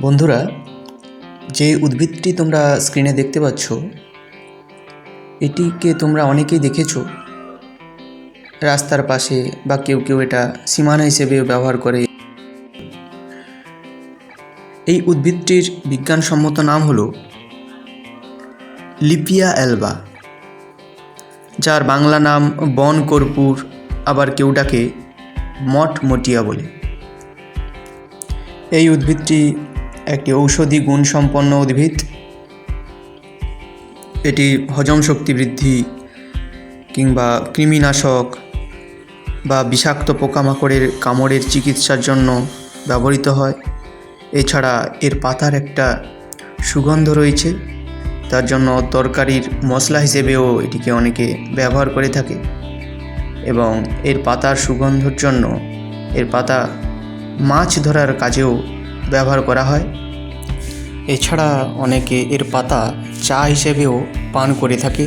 বন্ধুরা যে উদ্ভিদটি তোমরা স্ক্রিনে দেখতে পাচ্ছ, এটিকে তোমরা অনেকেই দেখেছ। রাস্তার পাশে বা কেউ কেউ এটা সীমানা হিসেবে ব্যবহার করে। এই উদ্ভিদটির বিজ্ঞানসম্মত নাম হলো লিপিয়া অ্যালবা, যার বাংলা নাম বন কর্পূর আবার কেউ ডাকে মঠ মটিয়া বলে। এই উদ্ভিদটি একটি ঔষধি গুণসম্পন্ন উদ্ভিদ। এটি হজম শক্তি বৃদ্ধি কিংবা কৃমিনাশক বা বিষাক্ত পোকামাকড়ের কামড়ের চিকিৎসার জন্য ব্যবহৃত হয়। এছাড়া এর পাতার একটা সুগন্ধ রয়েছে, তার জন্য তরকারির মশলা হিসেবেও এটিকে অনেকে ব্যবহার করে থাকে এবং এর পাতার সুগন্ধর জন্য এর পাতা মাছ ধরার কাজেও ব্যবহার করা হয়। এছাড়া অনেকে এর পাতা চা হিসেবেও পান করে থাকে।